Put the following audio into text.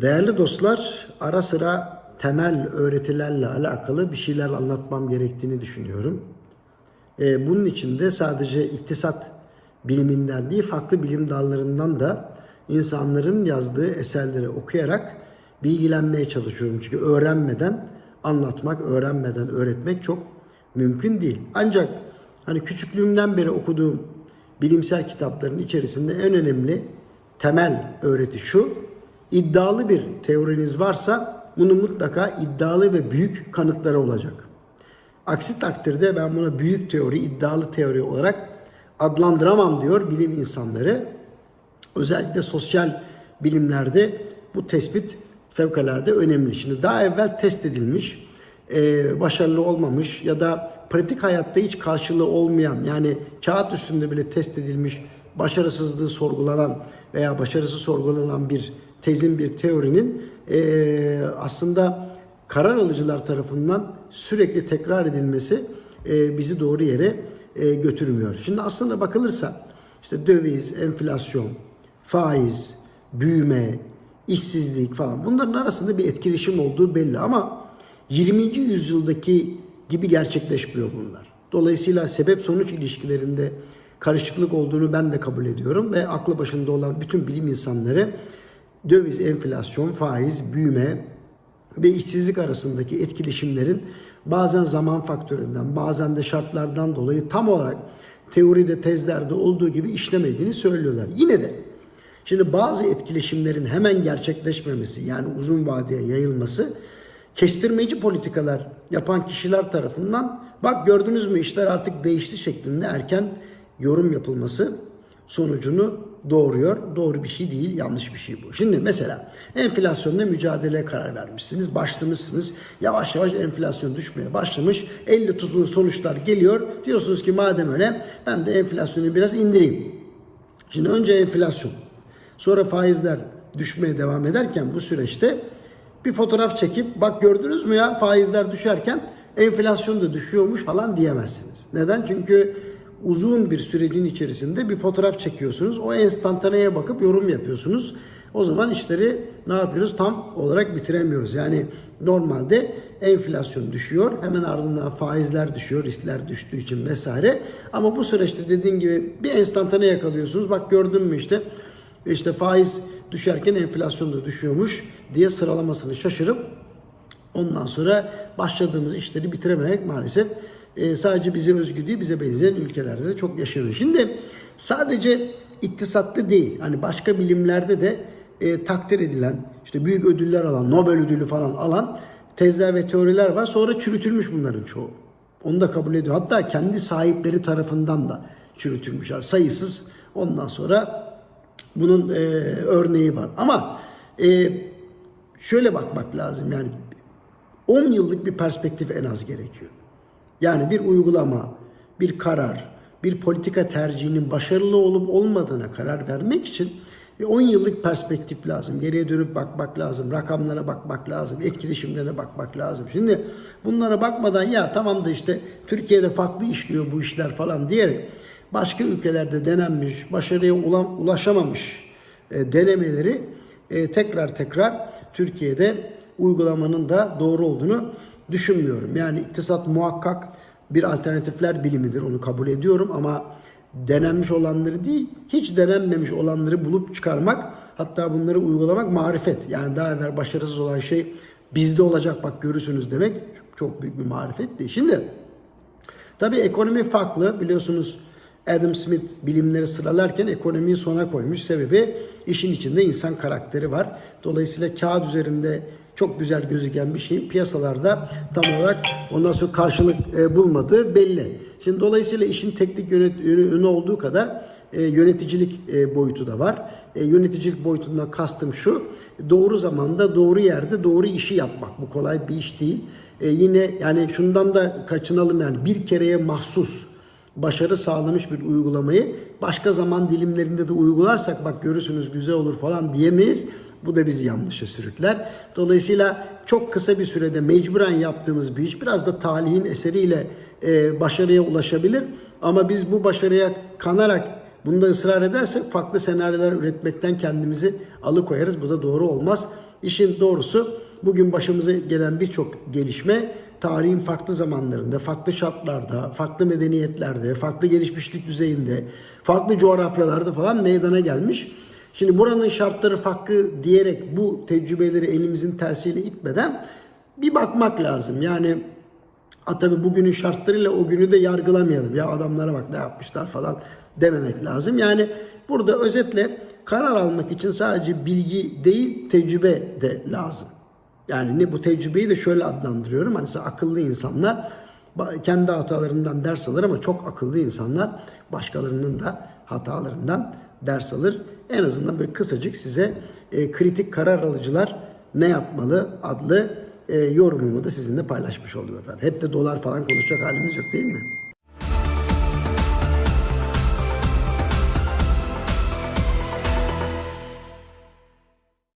Değerli dostlar, ara sıra temel öğretilerle alakalı bir şeyler anlatmam gerektiğini düşünüyorum. Ee, bunun için de sadece iktisat biliminden değil, farklı bilim dallarından da insanların yazdığı eserleri okuyarak bilgilenmeye çalışıyorum. Çünkü öğrenmeden anlatmak, öğrenmeden öğretmek çok mümkün değil. Ancak hani küçüklüğümden beri okuduğum bilimsel kitapların içerisinde en önemli temel öğreti şu. İddialı bir teoriniz varsa bunu mutlaka iddialı ve büyük kanıtları olacak. Aksi takdirde ben buna büyük teori, iddialı teori olarak adlandıramam diyor bilim insanları. Özellikle sosyal bilimlerde bu tespit fevkalade önemli. Şimdi daha evvel test edilmiş, e, başarılı olmamış ya da pratik hayatta hiç karşılığı olmayan yani kağıt üstünde bile test edilmiş başarısızlığı sorgulanan veya başarısı sorgulanan bir tezin bir teorinin e, aslında karar alıcılar tarafından sürekli tekrar edilmesi e, bizi doğru yere e, götürmüyor. Şimdi aslında bakılırsa işte döviz, enflasyon, faiz, büyüme, işsizlik falan bunların arasında bir etkileşim olduğu belli ama 20. yüzyıldaki gibi gerçekleşmiyor bunlar. Dolayısıyla sebep sonuç ilişkilerinde karışıklık olduğunu ben de kabul ediyorum ve aklı başında olan bütün bilim insanları döviz, enflasyon, faiz, büyüme ve işsizlik arasındaki etkileşimlerin bazen zaman faktöründen, bazen de şartlardan dolayı tam olarak teoride, tezlerde olduğu gibi işlemediğini söylüyorlar. Yine de şimdi bazı etkileşimlerin hemen gerçekleşmemesi yani uzun vadeye yayılması kestirmeci politikalar yapan kişiler tarafından bak gördünüz mü işler artık değişti şeklinde erken yorum yapılması sonucunu doğuruyor. Doğru bir şey değil, yanlış bir şey bu. Şimdi mesela enflasyonla mücadeleye karar vermişsiniz, başlamışsınız. Yavaş yavaş enflasyon düşmeye başlamış. 50 tutulu sonuçlar geliyor. Diyorsunuz ki madem öyle ben de enflasyonu biraz indireyim. Şimdi önce enflasyon, sonra faizler düşmeye devam ederken bu süreçte bir fotoğraf çekip bak gördünüz mü ya faizler düşerken enflasyon da düşüyormuş falan diyemezsiniz. Neden? Çünkü uzun bir sürecin içerisinde bir fotoğraf çekiyorsunuz. O enstantaneye bakıp yorum yapıyorsunuz. O zaman işleri ne yapıyoruz? Tam olarak bitiremiyoruz. Yani normalde enflasyon düşüyor. Hemen ardından faizler düşüyor. Riskler düştüğü için vesaire. Ama bu süreçte dediğim gibi bir enstantane yakalıyorsunuz. Bak gördün mü işte işte faiz düşerken enflasyon da düşüyormuş diye sıralamasını şaşırıp ondan sonra başladığımız işleri bitirememek maalesef e, sadece bize özgü değil, bize benzeyen ülkelerde de çok yaşanıyor. Şimdi sadece iktisatlı değil, hani başka bilimlerde de e, takdir edilen, işte büyük ödüller alan, Nobel ödülü falan alan tezler ve teoriler var. Sonra çürütülmüş bunların çoğu. Onu da kabul ediyor. Hatta kendi sahipleri tarafından da çürütülmüşler. Sayısız. Ondan sonra bunun e, örneği var. Ama e, şöyle bakmak lazım. Yani 10 yıllık bir perspektif en az gerekiyor. Yani bir uygulama, bir karar, bir politika tercihinin başarılı olup olmadığına karar vermek için 10 yıllık perspektif lazım. Geriye dönüp bakmak lazım. Rakamlara bakmak lazım. Etkileşimlere bakmak lazım. Şimdi bunlara bakmadan ya tamam da işte Türkiye'de farklı işliyor bu işler falan diyerek başka ülkelerde denenmiş, başarıya ulaşamamış e, denemeleri e, tekrar tekrar Türkiye'de uygulamanın da doğru olduğunu düşünmüyorum. Yani iktisat muhakkak bir alternatifler bilimidir. Onu kabul ediyorum ama denenmiş olanları değil, hiç denenmemiş olanları bulup çıkarmak, hatta bunları uygulamak marifet. Yani daha evvel başarısız olan şey bizde olacak bak görürsünüz demek çok büyük bir marifet değil. Şimdi tabii ekonomi farklı biliyorsunuz Adam Smith bilimleri sıralarken ekonomiyi sona koymuş. Sebebi işin içinde insan karakteri var. Dolayısıyla kağıt üzerinde çok güzel gözüken bir şeyin piyasalarda tam olarak ondan sonra karşılık e, bulmadığı belli. Şimdi dolayısıyla işin teknik yönet, yönü olduğu kadar e, yöneticilik e, boyutu da var. E, yöneticilik boyutundan kastım şu, doğru zamanda, doğru yerde, doğru işi yapmak. Bu kolay bir iş değil. E, yine yani şundan da kaçınalım yani bir kereye mahsus başarı sağlamış bir uygulamayı başka zaman dilimlerinde de uygularsak bak görürsünüz güzel olur falan diyemeyiz. Bu da bizi yanlışa sürükler. Dolayısıyla çok kısa bir sürede mecburen yaptığımız bir iş biraz da talihin eseriyle e, başarıya ulaşabilir. Ama biz bu başarıya kanarak bunda ısrar edersek farklı senaryolar üretmekten kendimizi alıkoyarız. Bu da doğru olmaz. işin doğrusu bugün başımıza gelen birçok gelişme tarihin farklı zamanlarında, farklı şartlarda, farklı medeniyetlerde, farklı gelişmişlik düzeyinde, farklı coğrafyalarda falan meydana gelmiş. Şimdi buranın şartları farklı diyerek bu tecrübeleri elimizin tersiyle itmeden bir bakmak lazım. Yani Ha tabii bugünün şartlarıyla o günü de yargılamayalım. Ya adamlara bak ne yapmışlar falan dememek lazım. Yani burada özetle karar almak için sadece bilgi değil tecrübe de lazım. Yani ne bu tecrübeyi de şöyle adlandırıyorum. Hani akıllı insanlar kendi hatalarından ders alır ama çok akıllı insanlar başkalarının da hatalarından ders alır. En azından böyle kısacık size e, kritik karar alıcılar ne yapmalı adlı e, yorumumu da sizinle paylaşmış oldum efendim. Hep de dolar falan konuşacak halimiz yok değil mi?